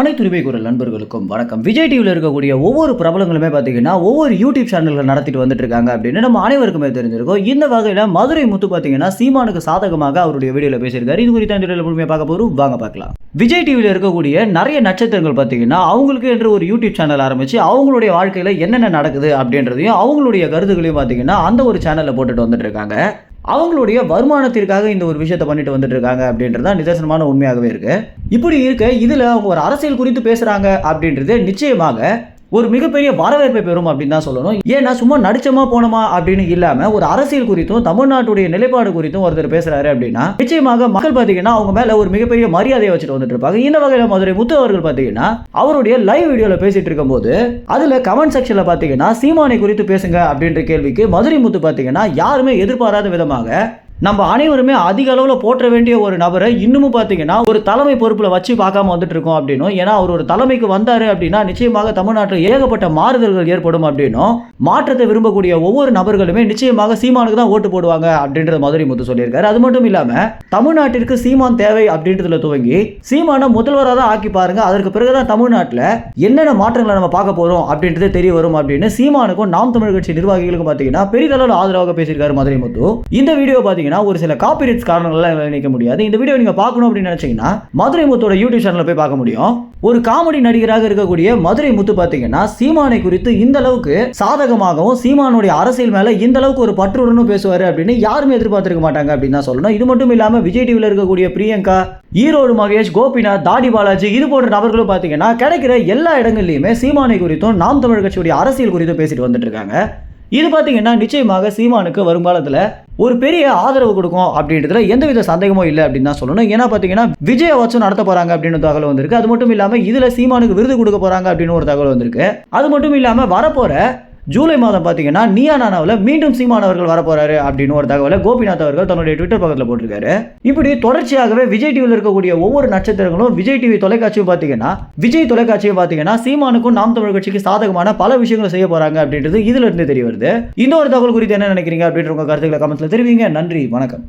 அனைத்து உரிமை குரல் நண்பர்களுக்கும் வணக்கம். விஜய் டிவியில் இருக்கக்கூடிய ஒவ்வொரு பிரபலங்களுமே பார்த்தீங்கன்னா ஒவ்வொரு யூடியூப் சேனல்கள் நடத்திட்டு வந்துட்டு இருக்காங்க அப்படின்னு நம்ம அனைவருக்குமே தெரிஞ்சிருக்கோம். இந்த வகையில் மதுரை முத்து பார்த்தீங்கன்னா சீமானுக்கு சாதகமாக அவருடைய வீடியோவில் பேசியிருக்காரு. இது குறித்த வீடியோவில் முழுமையாக பார்க்க போகிறோம் வாங்க பார்க்கலாம். விஜய் டிவியில் இருக்கக்கூடிய நிறைய நட்சத்திரங்கள் பார்த்தீங்கன்னா அவங்களுக்கு என்று ஒரு யூடியூப் சேனல் ஆரம்பித்து அவங்களுடைய வாழ்க்கையில் என்னென்ன நடக்குது அப்படின்றதையும் அவங்களுடைய கருத்துக்களையும் பார்த்தீங்கன்னா அந்த ஒரு சேனலில் போட்டுட்டு வந்துட்டு இருக்காங்க அவங்களுடைய வருமானத்திற்காக இந்த ஒரு விஷயத்தை பண்ணிட்டு வந்துட்டு இருக்காங்க அப்படின்றது தான் நிதர்சனமான உண்மையாகவே இருக்குது இப்படி இருக்க. இதில் அவங்க ஒரு அரசியல் குறித்து பேசுகிறாங்க அப்படின்றது நிச்சயமாக ஒரு மிகப்பெரிய வரவேற்பை பெறும் அப்படின்னு தான் சொல்லணும். ஏன்னா சும்மா நடிச்சமா போனோமா அப்படின்னு இல்லாம ஒரு அரசியல் குறித்தும் தமிழ்நாட்டுடைய நிலைப்பாடு குறித்தும் ஒருத்தர் பேசுறாரு அப்படின்னா நிச்சயமாக மக்கள் பாத்தீங்கன்னா அவங்க மேல ஒரு மிகப்பெரிய மரியாதையை வச்சுட்டு வந்துட்டு இருப்பாங்க. இந்த வகையில மதுரை முத்து அவர்கள் பாத்தீங்கன்னா அவருடைய லைவ் வீடியோல பேசிட்டு இருக்கும்போது அதுல கமெண்ட் செக்ஷன்ல பாத்தீங்கன்னா சீமானை குறித்து பேசுங்க அப்படின்ற கேள்விக்கு மதுரை முத்து பாத்தீங்கன்னா யாருமே எதிர்பாராத விதமாக நம்ம அனைவருமே அதிக அளவில் போற்ற வேண்டிய ஒரு நபரை இன்னமும் பார்த்தீங்கன்னா ஒரு தலைமை பொறுப்பில் வச்சு பார்க்காம வந்துட்டு இருக்கோம் அப்படின்னும். ஏன்னா அவர் ஒரு தலைமைக்கு வந்தார் அப்படின்னா நிச்சயமாக தமிழ்நாட்டில் ஏகப்பட்ட மாறுதல்கள் ஏற்படும் அப்படின்னும். மாற்றத்தை விரும்பக்கூடிய ஒவ்வொரு நபர்களுமே நிச்சயமாக சீமானுக்கு தான் ஓட்டு போடுவாங்க அப்படின்றத மதுரை முத்து சொல்லியிருக்காரு. அது மட்டும் இல்லாமல் தமிழ்நாட்டிற்கு சீமான் தேவை அப்படின்றதுல துவங்கி சீமானை முதல்வராக தான் ஆக்கி பாருங்க. அதற்கு பிறகுதான் தமிழ்நாட்டில் என்னென்ன மாற்றங்களை நம்ம பார்க்க போகிறோம் அப்படின்றது தெரிய வரும் அப்படின்னு சீமானுக்கும் நாம் தமிழ் கட்சி நிர்வாகிகளுக்கும் பார்த்தீங்கன்னா பெரிதளவில் ஆதரவாக பேசியிருக்காரு மதுரை முத்து. இந்த வீடியோ பார்த்தீங்கன்னா ஒரு சில காப்பிரைட்ஸ் காரணங்களால நினைக்க முடியாது. இந்த வீடியோ நீங்க பார்க்கணும் அப்படின்னு நினைச்சீங்கன்னா மதுரை முத்தோட யூடியூப் சேனலில் போய் பார்க்க முடியும். ஒரு காமெடி நடிகராக இருக்கக்கூடிய மதுரை முத்து பார்த்தீங்கன்னா சீமானை குறித்து இந்த அளவுக்கு சாதகமாகவும் சீமானுடைய அரசியல் மேல இந்த அளவுக்கு ஒரு பற்றுடனும் பேசுவார் அப்படின்னு யாருமே எதிர்பார்த்திருக்க மாட்டாங்க அப்படின்னு தான் சொல்லணும். இது மட்டும் இல்லாம விஜய் டிவியில் இருக்கக்கூடிய பிரியங்கா ஈரோடு மகேஷ் கோபிநாத் தாடி பாலாஜி இது போன்ற நபர்களும் பார்த்தீங்கன்னா கிடைக்கிற எல்லா இடங்கள்லையுமே சீமானை குறித்தும் நாம் தமிழ் கட்சியுடைய அரசியல் குறித்தும் பேசிட்டு வந்துட்டு இருக்காங்க. இது பார்த்தீங்கன்னா நிச்சயமாக சீமானுக்கு வருங்காலத்தில் ஒரு பெரிய ஆதரவு கொடுக்கும் அப்படின்றதுல எந்தவித சந்தேகமும் இல்லை அப்படின்னு தான் சொல்லணும். ஏன்னா பார்த்தீங்கன்னா விஜய வச்சும் நடத்த போறாங்க அப்படின்னு தகவல் வந்திருக்கு. அது மட்டும் இல்லாமல் இதில் சீமானுக்கு விருது கொடுக்க போறாங்க அப்படின்னு ஒரு தகவல் வந்திருக்கு. அது மட்டும் இல்லாமல் வரப்போற ஜூலை மாதம் பார்த்தீங்கன்னா நியா நானாவில் மீண்டும் சீமான் அவர்கள் வரப்போறாரு அப்படின்னு ஒரு தகவலை கோபிநாத் அவர்கள் தன்னுடைய ட்விட்டர் பக்கத்தில் போட்டிருக்காரு. இப்படி தொடர்ச்சியாகவே விஜய் டிவியில் இருக்கக்கூடிய ஒவ்வொரு நட்சத்திரங்களும் விஜய் டிவி தொலைக்காட்சியும் பார்த்தீங்கன்னா விஜய் தொலைக்காட்சியும் பார்த்தீங்கன்னா சீமானுக்கும் நாம் தமிழ் கட்சிக்கு சாதகமான பல விஷயங்களை செய்ய போறாங்க அப்படின்றது இதுல இருந்து தெரிய வருது. இந்த ஒரு தகவல் குறித்து என்ன நினைக்கிறீங்க அப்படின்ற உங்க கருத்துக்களை கமெண்ட்ஸ்ல தெரிவிங்க. நன்றி வணக்கம்.